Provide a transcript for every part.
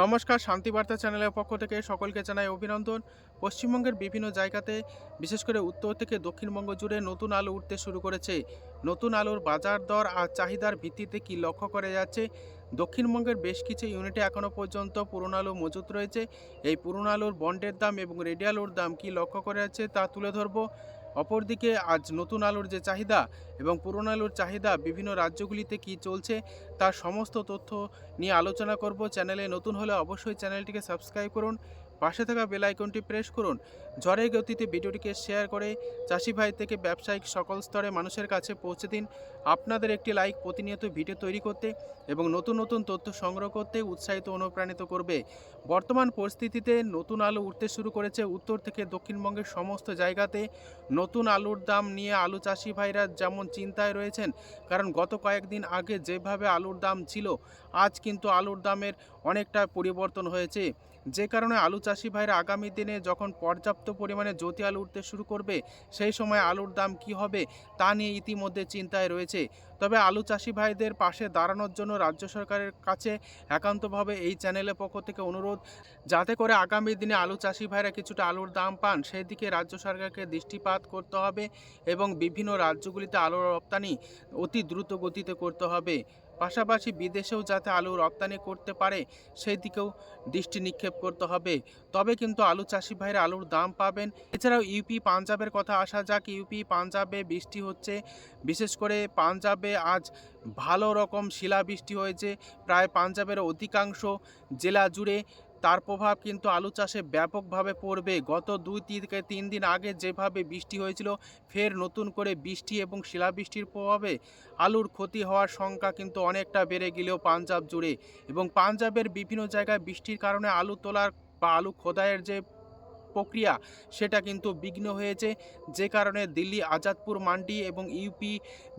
নমস্কার শান্তিবার্তা চ্যানেলের পক্ষ থেকে সকলকে জানাই অভিনন্দন। পশ্চিমবঙ্গের বিভিন্ন জায়গাতে, বিশেষ করে উত্তর থেকে দক্ষিণবঙ্গ জুড়ে নতুন আলু উঠতে শুরু করেছে। নতুন আলুর বাজার দর আর চাহিদার ভিত্তিতে কি লক্ষ্য করে যাচ্ছে? দক্ষিণবঙ্গের বেশ কিছু ইউনিটে এখনও পর্যন্ত পুরনো আলু মজুত রয়েছে। এই পুরনো আলুর বন্ডের দাম এবং রেডি আলুর দাম কি লক্ষ্য করে যাচ্ছে তা তুলে ধরবো। অপরদিকে, আজ নতুন আলুর যে চাহিদা এবং পুরনো আলুর চাহিদা বিভিন্ন রাজ্যগুলিতে কি চলছে তার সমস্ত তথ্য নিয়ে আলোচনা করব চ্যানেলে নতুন হলে অবশ্যই চ্যানেলটিকে সাবস্ক্রাইব করুন, পাশে থাকা বেল আইকনটি প্রেস করুন। ঝড়ের গতিতে ভিডিওটিকে শেয়ার করে চাষি ভাই থেকে ব্যবসায়িক সকল স্তরে মানুষের কাছে পৌঁছে দিন। আপনাদের একটি লাইক প্রতিনিয়ত ভিডিও তৈরি করতে এবং নতুন নতুন তথ্য সংগ্রহ করতে উৎসাহিত অনুপ্রাণিত করবে। বর্তমান পরিস্থিতিতে নতুন আলু উঠতে শুরু করেছে উত্তর থেকে দক্ষিণবঙ্গের সমস্ত জায়গাতে। নতুন আলুর দাম নিয়ে আলু চাষি ভাইরা যেমন চিন্তায় রয়েছেন, কারণ গত কয়েকদিন আগে যেভাবে আলুর দাম ছিল। আজ কিন্তু আলুর দামের অনেকটা পরিবর্তন হয়েছে। যে কারণে আলু চাষি ভাইরা আগামী দিনে যখন পর্যাপ্ত পরিমাণে জ্যোতি আলু উঠতে শুরু করবে, সেই সময় আলুর দাম কি হবে তা নিয়ে ইতিমধ্যে চিন্তায় রয়েছে। তবে আলু চাষি ভাইদের পাশে দাঁড়ানোর জন্য রাজ্য সরকারের কাছে একান্তভাবে এই চ্যানেলের পক্ষ থেকে অনুরোধ, যাতে করে আগামী দিনে আলু চাষি ভাইরা কিছুটা আলুর দাম পান সেই দিকে রাজ্য সরকারকে দৃষ্টিপাত করতে হবে এবং বিভিন্ন রাজ্যগুলিতে আলুর রপ্তানি অতি দ্রুত গতিতে করতে হবে। পাশাপাশি বিদেশেও যাতে আলু রপ্তানি করতে পারে সেই দিকেও দৃষ্টি নিক্ষেপ করতে হবে। তবে কিন্তু আলু চাষি ভাইরা আলুর দাম পাবেন। এছাড়াও ইউপি পাঞ্জাবের কথা আসা যাক। ইউপি পাঞ্জাবে বৃষ্টি হচ্ছে। বিশেষ করে পাঞ্জাবে আজ ভালো রকম শিলাবৃষ্টি হয়েছে। প্রায় পাঞ্জাবের অধিকাংশ জেলা জুড়ে তার প্রভাব কিন্তু আলু চাষে ব্যাপকভাবে পড়বে। গত দুই থেকে তিন দিন আগে যেভাবে বৃষ্টি হয়েছিল, ফের নতুন করে বৃষ্টি এবং শিলাবৃষ্টির প্রভাবে আলুর ক্ষতি হওয়ার সংখ্যা কিন্তু অনেকটা বেড়ে গেলেও পাঞ্জাব জুড়ে। এবং পাঞ্জাবের বিভিন্ন জায়গায় বৃষ্টির কারণে আলু তোলার বা আলু খোদাইয়ের যে প্রক্রিয়া, সেটা কিন্তু বিঘ্ন হয়েছে। যে কারণে দিল্লি আজাদপুর মান্ডি এবং ইউপি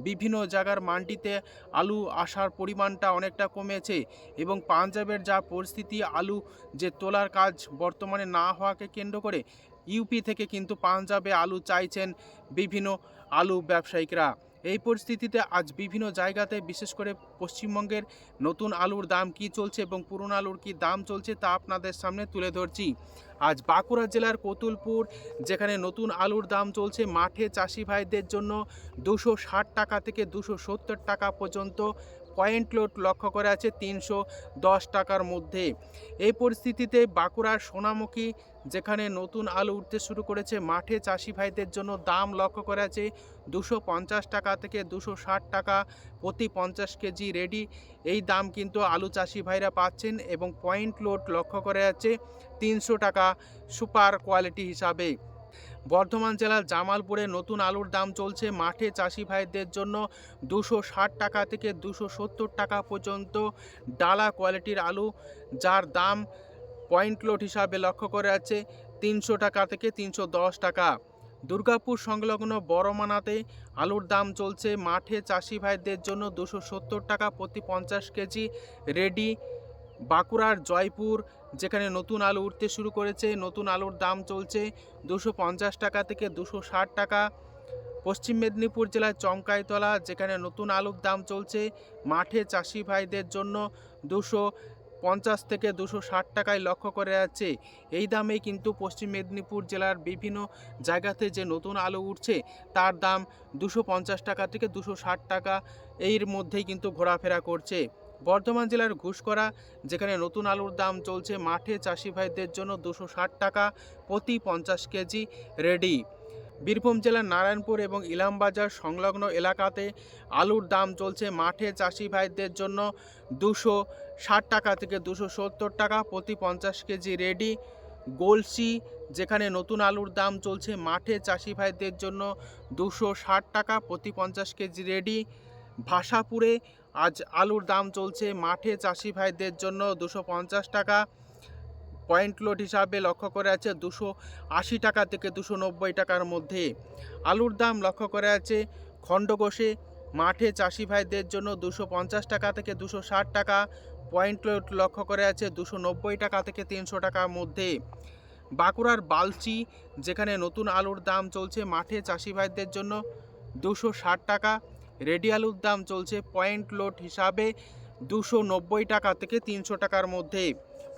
বিভিন্ন জায়গার মান্ডিতে আলু আসার পরিমাণটা অনেকটা কমেছে এবং পাঞ্জাবের যা পরিস্থিতি, আলু যে তোলার কাজ বর্তমানে না হওয়াকে কেন্দ্র করে ইউপি থেকে কিন্তু পাঞ্জাবে আলু চাইছেন বিভিন্ন আলু ব্যবসায়িকরা। এই পরিস্থিতিতে আজ বিভিন্ন জায়গাতে, বিশেষ করে পশ্চিমবঙ্গের নতুন আলুর দাম কি চলছে এবং পুরনো আলুর কি দাম চলছে তা আপনাদের সামনে তুলে ধরছি। আজ বাঁকুড়া জেলার কতুলপুর, যেখানে নতুন আলুর দাম চলছে মাঠে চাষি ভাইদের জন্য দুশো ষাট টাকা থেকে দুশো সত্তর টাকা পর্যন্ত। পয়েন্ট লোড লক্ষ্য করা আছে তিনশো দশ টাকার মধ্যে। এই পরিস্থিতিতে বাঁকুড়ার সোনামুখী, যেখানে নতুন আলু উঠতে শুরু করেছে মাঠে চাষি ভাইদের জন্য দাম লক্ষ্য করা আছে দুশো পঞ্চাশ টাকা থেকে দুশো ষাট টাকা প্রতি পঞ্চাশ কেজি রেডি। এই দাম কিন্তু আলু চাষি ভাইরা পাচ্ছেন এবং পয়েন্ট লোড লক্ষ্য করা যাচ্ছে তিনশো টাকা সুপার কোয়ালিটি হিসাবে। বর্ধমান জেলার জামালপুরে নতুন আলুর দাম চলছে মাঠে চাষি ভাইদের জন্য দুশো ষাট টাকা থেকে দুশো সত্তর টাকা পর্যন্ত ডালা কোয়ালিটির আলু, যার দাম পয়েন্ট লোড হিসাবে লক্ষ্য করে আছে তিনশো টাকা থেকে তিনশো দশ টাকা। দুর্গাপুর সংলগ্ন বড়মানাতে আলুর দাম চলছে মাঠে চাষি ভাইদের জন্য দুশো সত্তর টাকা প্রতি পঞ্চাশ কেজি রেডি বাঁকুড়ার জয়পুর, যেখানে নতুন আলু উঠতে শুরু করেছে। নতুন আলুর দাম চলছে দুশো পঞ্চাশ টাকা থেকে দুশো ষাট টাকা। পশ্চিম মেদিনীপুর জেলার চমকাইতলা, যেখানে নতুন আলুর দাম চলছে মাঠে চাষি ভাইদের জন্য দুশো পঞ্চাশ থেকে দুশো ষাট টাকায় লক্ষ্য করে যাচ্ছে। এই দামেই কিন্তু পশ্চিম মেদিনীপুর জেলার বিভিন্ন জায়গাতে যে নতুন আলু উঠছে, তার দাম দুশো পঞ্চাশ টাকা থেকে দুশো ষাট টাকা। এর মধ্যেই কিন্তু ঘোরাফেরা করছে। বর্ধমান জেলার ঘুষকরা যেখানে নতুন আলুর দাম চলছে মাঠে চাষি ভাইদের জন্য দুশো ষাট টাকা প্রতি পঞ্চাশ কেজি রেডি। বীরভূম জেলার নারায়ণপুর এবং ইলামবাজার সংলগ্ন এলাকাতে আলুর দাম চলছে মাঠে চাষি ভাইদের জন্য দুশো ষাট টাকা থেকে দুশো সত্তর টাকা প্রতি পঞ্চাশ কেজি রেডি। গোলসি, যেখানে নতুন আলুর দাম চলছে মাঠে চাষি ভাইদের জন্য দুশো ষাট টাকা প্রতি পঞ্চাশ কেজি রেডি। ভাষাপুরে আজ আলুর দাম চলছে মাঠে চাষি ভাইদের জন্য দুশো পঞ্চাশ টাকা। পয়েন্ট লোড হিসাবে লক্ষ্য করে আছে দুশো আশি টাকা থেকে দুশো নব্বই টাকার মধ্যে। আলুর দাম লক্ষ্য করে আছে খণ্ডঘোষে। মাঠে চাষি ভাইদের জন্য দুশো পঞ্চাশ টাকা থেকে দুশো ষাট টাকা। পয়েন্ট লোড লক্ষ্য করে আছে দুশো নব্বই টাকা থেকে তিনশো টাকার মধ্যে। বাঁকুড়ার বালচি, যেখানে নতুন আলুর দাম চলছে মাঠে চাষি ভাইদের জন্য দুশো ষাট টাকা। রেডি আলুর দাম চলছে পয়েন্ট লোড হিসাবে দুশো নব্বই টাকা থেকে তিনশো টাকার মধ্যে।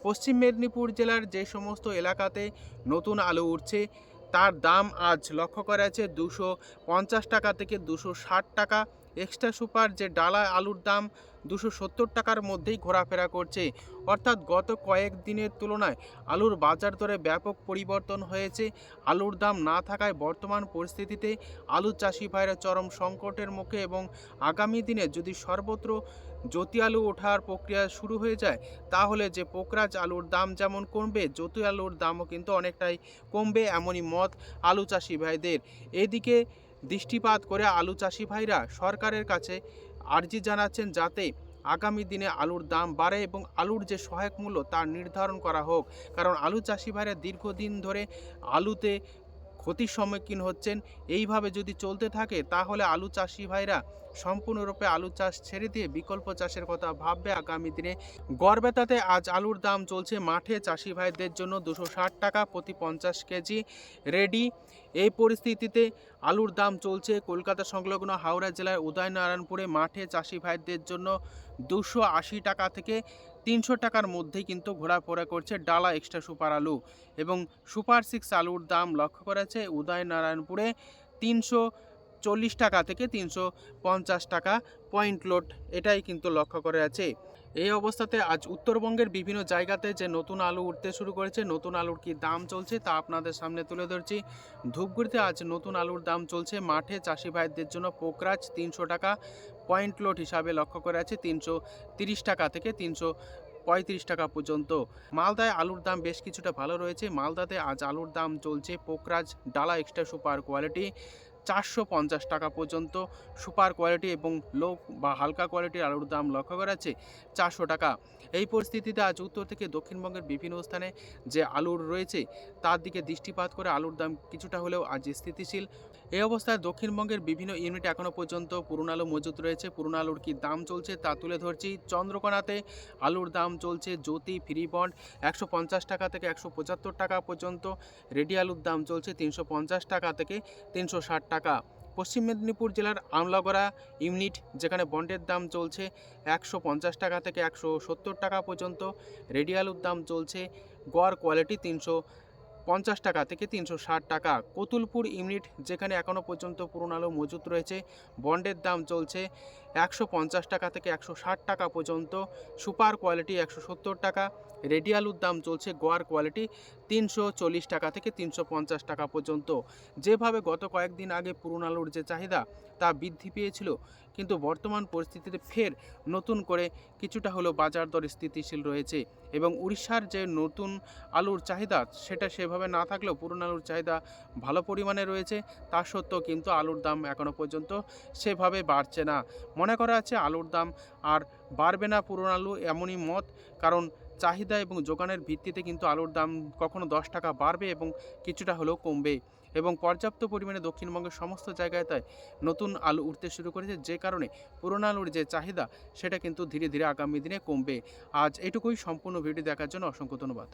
পশ্চিম মেদিনীপুর জেলার যে সমস্ত এলাকাতে নতুন আলু উঠছে, তার দাম আজ লক্ষ্য করা যাচ্ছে দুশো পঞ্চাশ টাকা থেকে দুশো ষাট টাকা। এক্সট্রা সুপার যে ডালা আলুর দাম দুশো সত্তর টাকার মধ্যেই ঘোরাফেরা করছে। অর্থাৎ গত কয়েক দিনের তুলনায় আলুর বাজার দরে ব্যাপক পরিবর্তন হয়েছে। আলুর দাম না থাকায় বর্তমান পরিস্থিতিতে আলু চাষি ভাইরা চরম সংকটের মুখে এবং আগামী দিনে যদি সর্বত্র জ্যোতি আলু ওঠার প্রক্রিয়া শুরু হয়ে যায়, তাহলে যে পোকরাজ আলুর দাম যেমন কমবে, জ্যোতি আলুর দামও কিন্তু অনেকটাই কমবে এমনই মত আলু চাষি ভাইদের। এদিকে দৃষ্টিপাত করে আলু চাষি ভাইরা সরকারের কাছে আর্জি জানাচ্ছেন যাতে আগামী দিনে আলুর দাম বাড়ে এবং আলুর যে সহায়ক মূল্য তা নির্ধারণ করা হোক। কারণ আলু চাষি ভাইরা দীর্ঘদিন ধরে আলুতে ক্ষতির সম্মুখীন হচ্ছেন। এইভাবে যদি চলতে থাকে, তাহলে আলু চাষি ভাইরা সম্পূর্ণরূপে আলু চাষ ছেড়ে দিয়ে বিকল্প চাষের কথা ভাববে আগামী দিনে। গড়বেতাতে আজ আলুর দাম চলছে মাঠে। চাষি ভাইদের জন্য দুশো টাকা প্রতি পঞ্চাশ কেজি রেডি। এই পরিস্থিতিতে আলুর দাম চলছে কলকাতা সংলগ্ন হাওড়া জেলার উদয়নারায়ণপুরে। মাঠে চাষি ভাইদের জন্য দুশো টাকা থেকে তিনশো টাকার মধ্যে কিন্তু ঘোরাফেরা করছে ডালা এক্সট্রা সুপার আলু এবং সুপার সিক্স আলুর দাম লক্ষ্য করেছে উদয়নারায়ণপুরে তিনশো চল্লিশ টাকা থেকে তিনশো পঞ্চাশ টাকা পয়েন্ট লোড, এটাই কিন্তু লক্ষ্য করে আছে এই অবস্থাতে আজ উত্তরবঙ্গের বিভিন্ন জায়গাতে যে নতুন আলু উঠতে শুরু করেছে, নতুন আলুর কি দাম চলছে তা আপনাদের সামনে তুলে ধরছি। ধূপগুড়িতে আজ নতুন আলুর দাম চলছে, মাঠে চাষি ভাইদের জন্য পোকরাজ তিনশো টাকা, পয়েন্ট লোড হিসাবে লক্ষ্য করে আছে তিনশো টাকা থেকে তিনশো পঁয়ত্রিশ টাকা পর্যন্ত। মালদায় আলুর দাম বেশ কিছুটা ভালো রয়েছে। মালদাতে আজ আলুর দাম চলছে পোকরাজ ডালা এক্সট্রা সুপার কোয়ালিটি। চারশো পঞ্চাশ টাকা পর্যন্ত সুপার কোয়ালিটি এবং লো বা হালকা কোয়ালিটির আলুর দাম লক্ষ্য করা যাচ্ছে চারশো টাকা। এই পরিস্থিতিতে আজ উত্তর থেকে দক্ষিণবঙ্গের বিভিন্ন স্থানে যে আলুর রয়েছে, তার দিকে দৃষ্টিপাত করে আলুর দাম কিছুটা হলেও আজ স্থিতিশীল। এই অবস্থায় দক্ষিণবঙ্গের বিভিন্ন ইউনিট এখনও পর্যন্ত পুরনো আলু মজুত রয়েছে। পুরনো আলুর কী দাম চলছে তা তুলে ধরছি চন্দ্রকোনাতে। আলুর দাম চলছে জ্যোতি ফ্রি বন্ড একশো পঞ্চাশ টাকা থেকে একশো পঁচাত্তর টাকা পর্যন্ত। রেডি আলুর দাম চলছে তিনশো পঞ্চাশ টাকা থেকে তিনশো ষাট টাকা। পশ্চিম মেদিনীপুর জেলার আমলাগড়া ইউনিট, যেখানে বন্ডের দাম চলছে একশো পঞ্চাশ টাকা থেকে একশো সত্তর টাকা পর্যন্ত, রেডিয়ালুর দাম চলছে গড় কোয়ালিটি তিনশো পঞ্চাশ টাকা থেকে তিনশো ষাট টাকা। কতুলপুর ইউনিট, যেখানে এখনও পর্যন্ত পুরোনো আলো মজুত রয়েছে, বন্ডের দাম চলছে একশো পঞ্চাশ টাকা থেকে একশো ষাট টাকা পর্যন্ত। সুপার কোয়ালিটি একশো সত্তর টাকা। রেডি আলুর দাম চলছে গোয়ার কোয়ালিটি তিনশো চল্লিশ টাকা থেকে তিনশো পঞ্চাশ টাকা পর্যন্ত। যেভাবে গত কয়েকদিন আগে পুরনো আলুর যে চাহিদা, তা বৃদ্ধি পেয়েছিল, কিন্তু বর্তমান পরিস্থিতিতে ফের নতুন করে কিছুটা হলেও বাজার দর স্থিতিশীল রয়েছে এবং উড়িষ্যার যে নতুন আলুর চাহিদা, সেটা সেভাবে না থাকলেও পুরনো আলুর চাহিদা ভালো পরিমাণে রয়েছে। তা সত্ত্বেও কিন্তু আলুর দাম এখনও পর্যন্ত সেভাবে বাড়ছে না। মনে করা আছে আলুর দাম আর বাড়বে না পুরনো আলু এমনই মত, কারণ চাহিদা এবং যোগানের ভিত্তিতে কিন্তু আলুর দাম কখনো দশ টাকা বাড়বে এবং কিছুটা হলেও কমবে। এবং পর্যাপ্ত পরিমাণে দক্ষিণবঙ্গের সমস্ত জায়গায় তাই নতুন আলু উঠতে শুরু করেছে, যে কারণে পুরোনো আলুর যে চাহিদা, সেটা কিন্তু ধীরে ধীরে আগামী দিনে কমবে। আজ এটুকুই, সম্পূর্ণ ভিডিও দেখার জন্য অসংখ্য ধন্যবাদ।